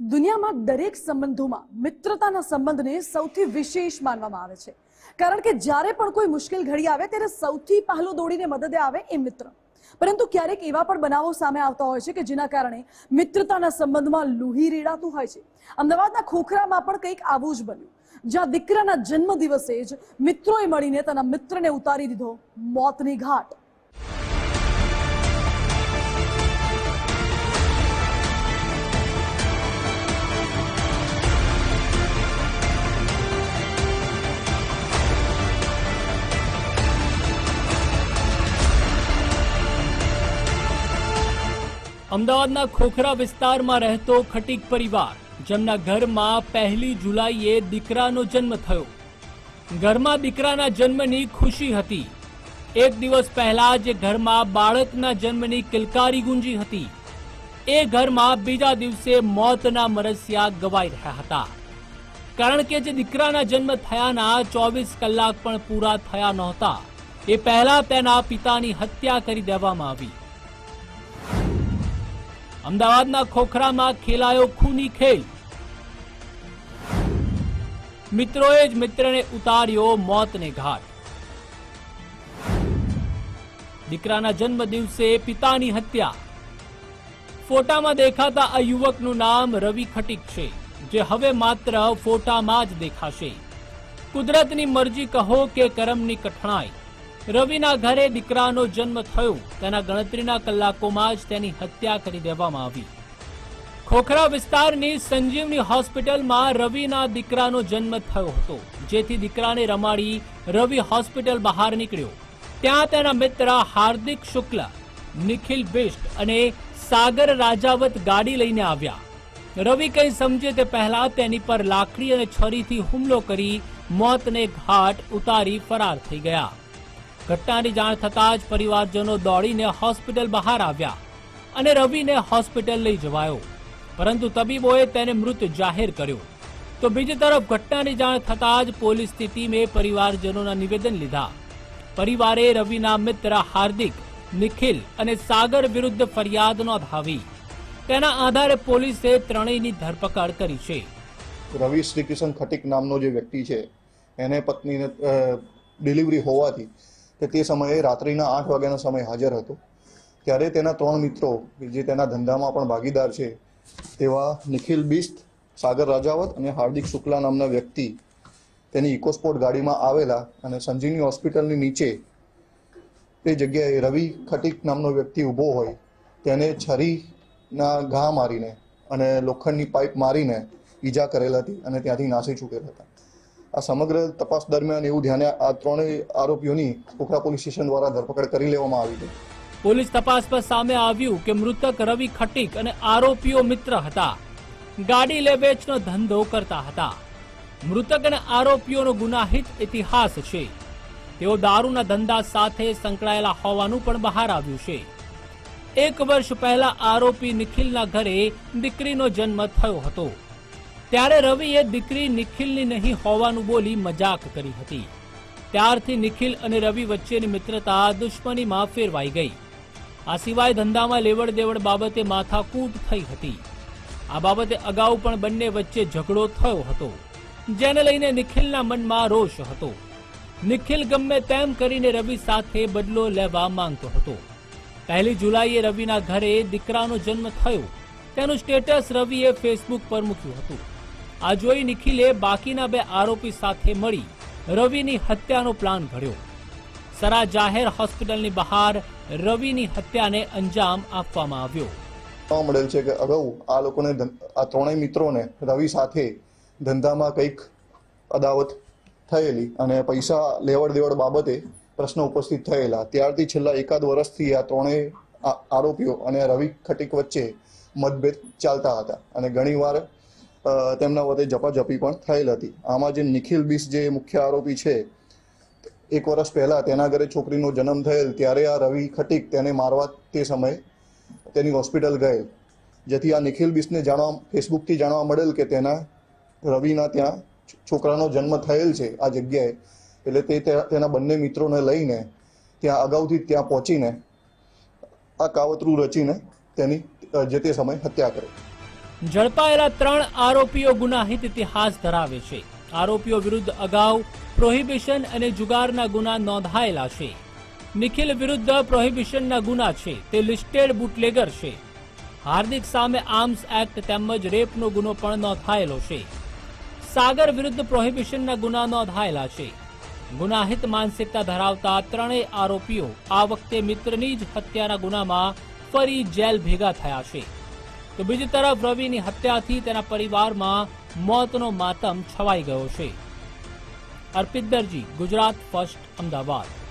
દુનિયામાં દરેક સંબંધોમાં મિત્રતાના સંબંધને સૌથી વિશેષ માનવામાં આવે છે. કારણ કે જ્યારે પણ કોઈ મુશ્કેલ ઘડી આવે, ત્યારે સૌથી પહેલો દોડીને મદદે આવે એ મિત્ર. પરંતુ ક્યારેક એવા પણ બનાવો સામે આવતા હોય છે કે જેના કારણે મિત્રતાના સંબંધમાં લુહી રેડાતું હોય છે. અમદાવાદના ખોખરામાં પણ કંઈક આવું જ બન્યું. જ્યાં દીકરાના જન્મ દિવસે જ મિત્રોએ મળીને તેના મિત્રને ઉતારી દીધો મોતની ઘાટ. અમદાવાદના ખોખરા વિસ્તારમાં રહેતો ખટીક પરિવાર, જેમના ઘરમાં પહેલી જુલાઈએ દીકરાનો જન્મ થયો. ઘરમાં દીકરાના જન્મની ખુશી હતી. એક દિવસ પહેલા જે ઘરમાં બાળકના જન્મની કિલકારી ગુંજી હતી. એ ઘરમાં બીજા દિવસે મોતના મરસિયા ગવાઈ રહ્યા હતા. કારણ કે જે દીકરાના જન્મ થયાના ચોવીસ કલાક પણ પૂરા થયા નહોતા, એ પહેલા તેના પિતાની હત્યા કરી દેવામાં આવી. અમદાવાદના ખોખરામાં ખેલાયો ખૂની ખેલ. મિત્રોએ જ મિત્રને ઉતાર્યો મોતને ઘાટ. દીકરાના જન્મ દિવસે પિતાની હત્યા. ફોટામાં દેખાતા આ યુવકનું નામ રવિ ખટીક છે, જે હવે માત્ર ફોટામાં જ દેખાશે. કુદરતની મરજી કહો કે કરમની કઠણાઈ. રવિના ઘરે દીકરાનો જન્મ થયો. તેના ગણતરીના કલાકોમાં જ તેની હત્યા કરી દેવામાં આવી. ખોખરા વિસ્તારની સંજીવની હોસ્પિટલમાં રવિના દીકરાનો જન્મ થયો હતો, જેથી દીકરાને રમાડી રવિ હોસ્પિટલ બહાર નીકળ્યો. ત્યાં તેના મિત્ર હાર્દિક શુક્લ, નિખિલ બિષ્ટ અને સાગર રાજાવત ગાડી લઈને આવ્યા. રવિ કંઈ સમજે તે પહેલા તેની પર લાકડી અને છરીથી હુમલો કરી મોતને ઘાટ ઉતારી ફરાર થઈ ગયા. ઘટનાની જાણ થતાં જ પરિવારજનો દોડીને હોસ્પિટલ બહાર આવ્યા અને રવિને હોસ્પિટલ લઈ જવાયો. પરંતુ તબીબોએ તેને મૃત જાહેર કર્યો. તો બીજી તરફ ઘટનાની જાણ થતાં જ પોલીસની ટીમે પરિવારજનોના નિવેદન લીધા. પરિવારે રવિના મિત્ર હાર્દિક, નિખિલ અને સાગર વિરુદ્ધ ફરિયાદ નોંધાવી. તેના આધારે પોલીસે ત્રણેયની ધરપકડ કરી છે. રવિ શ્રીકૃષ્ણ ખટીક નામનો જે વ્યક્તિ છે, એને પત્નીને ડિલિવરી હોવાથી કે તે સમયે રાત્રિના આઠ વાગ્યાનો સમય હાજર હતો. ત્યારે તેના ત્રણ મિત્રો, કે જે તેના ધંધામાં પણ ભાગીદાર છે, તેવા નિખિલ બિસ્ત, સાગર રાજાવત અને હાર્દિક શુક્લા નામના વ્યક્તિ તેની ઇકોસ્પોર્ટ ગાડીમાં આવેલા અને સંજીવની હોસ્પિટલની નીચે તે જગ્યાએ રવિ ખટીક નામનો વ્યક્તિ ઊભો હોય, તેને છરીના ઘા મારીને અને લોખંડની પાઇપ મારીને ઈજા કરેલ હતી અને ત્યાંથી નાસી ચૂકેલા હતા. આ સમગ્ર તપાસ દરમિયાન એવું ધ્યાને આ ત્રણેય આરોપીઓની ખોખરા પોલીસ સ્ટેશન દ્વારા ધરપકડ કરી લેવામાં આવી હતી પોલીસ તપાસ પર સામે આવ્યું કે મૃતક રવિ ખટીક અને આરોપીઓ મિત્ર હતા. ગાડી લે વેચનો ધંધો કરતા હતા. મૃતક અને આરોપીઓનો ગુનાહિત ઇતિહાસ છે. તેઓ દારૂના ધંધા સાથે સંકળાયેલા હોવાનું પણ બહાર આવ્યું છે. એક વર્ષ પહેલા આરોપી નિખિલના ઘરે દીકરીનો જન્મ થયો હતો. ત્યારે રવિએ દીકરી નિખિલની નહીં હોવાનું બોલી મજાક કરી હતી. ત્યારથી નિખિલ અને રવિ વચ્ચેની મિત્રતા દુશ્મનીમાં ફેરવાઈ ગઈ. આ સિવાય ધંધામાં લેવડ દેવડ બાબતે માથાકૂટ થઈ હતી. આ બાબતે અગાઉ પણ બંને વચ્ચે ઝઘડો થયો હતો, જેને લઈને નિખિલના મનમાં રોષ હતો. નિખિલ ગમે તેમ કરીને રવિ સાથે બદલો લેવા માંગતો હતો. પહેલી જુલાઈએ રવિના ઘરે દીકરાનો જન્મ થયો. તેનું સ્ટેટસ રવિએ ફેસબુક પર મૂક્યું હતું. આ જોઈ નિખિલે બાકીના બે આરોપી સાથે મળી રવિની હત્યાનો પ્લાન ઘડ્યો. સરા જાહેર હોસ્પિટલની બહાર રવિની હત્યાને અંજામ આપવામાં આવ્યો. મળેલ છે કે અગાઉ આ લોકોને આ ત્રણેય મિત્રોને રવિ સાથે ધંધામાં કંઈક અદાવત થયેલી અને પૈસા લેવડ દેવડ બાબતે પ્રશ્ન ઉપસ્થિત થયેલા. ત્યારથી છેલ્લા એકાદ વર્ષથી આ ત્રણેય આરોપીઓ અને રવિ ખટીક વચ્ચે મતભેદ ચાલતા હતા અને ઘણીવાર તેમના વચ્ચે ઝપાઝપી પણ થયેલ હતી. આમાં જે નિખિલ બીસ જે મુખ્ય આરોપી છે, એક વર્ષ પહેલા તેના ઘરે છોકરીનો જન્મ થયેલ, ત્યારે આ રવિ ખટીક તેને મારવા તે સમયે તેની હોસ્પિટલ ગયેલ. જેથી આ નિખિલ બિસને જાણવા, ફેસબુકથી જાણવા મળેલ કે તેના રવિના ત્યાં છોકરાનો જન્મ થયેલ છે આ જગ્યાએ. એટલે તે તેના બંને મિત્રોને લઈને ત્યાં અગાઉથી ત્યાં પહોંચીને આ કાવતરું રચીને તેની જે તે સમયે હત્યા કરી. ઝડપાયેલા ત્રણ આરોપીઓ ગુનાહિત ઇતિહાસ ધરાવે છે. આરોપીઓ વિરુદ્ધ અગાઉ પ્રોહિબિશન અને જુગારના ગુના નોંધાયેલા છે. નિખિલ વિરુદ્ધ પ્રોહિબિશનના ગુના છે. તે લિસ્ટેડ બુટલેગર છે. હાર્દિક સામે આર્મ્સ એક્ટ તેમજ રેપનો ગુનો પણ નોંધાયેલો છે. સાગર વિરુદ્ધ પ્રોહિબિશનના ગુના નોંધાયેલા છે. ગુનાહિત માનસિકતા ધરાવતા ત્રણેય આરોપીઓ આ વખતે મિત્રની જ હત્યાના ગુનામાં ફરી જેલ ભેગા થયા છે. તો બીજી તરફ રવિની હત્યાથી તેના પરિવારમાં મોતનો માતમ છવાઈ ગયો છે. અર્પિત દરજી, ગુજરાત ફર્સ્ટ, અમદાવાદ.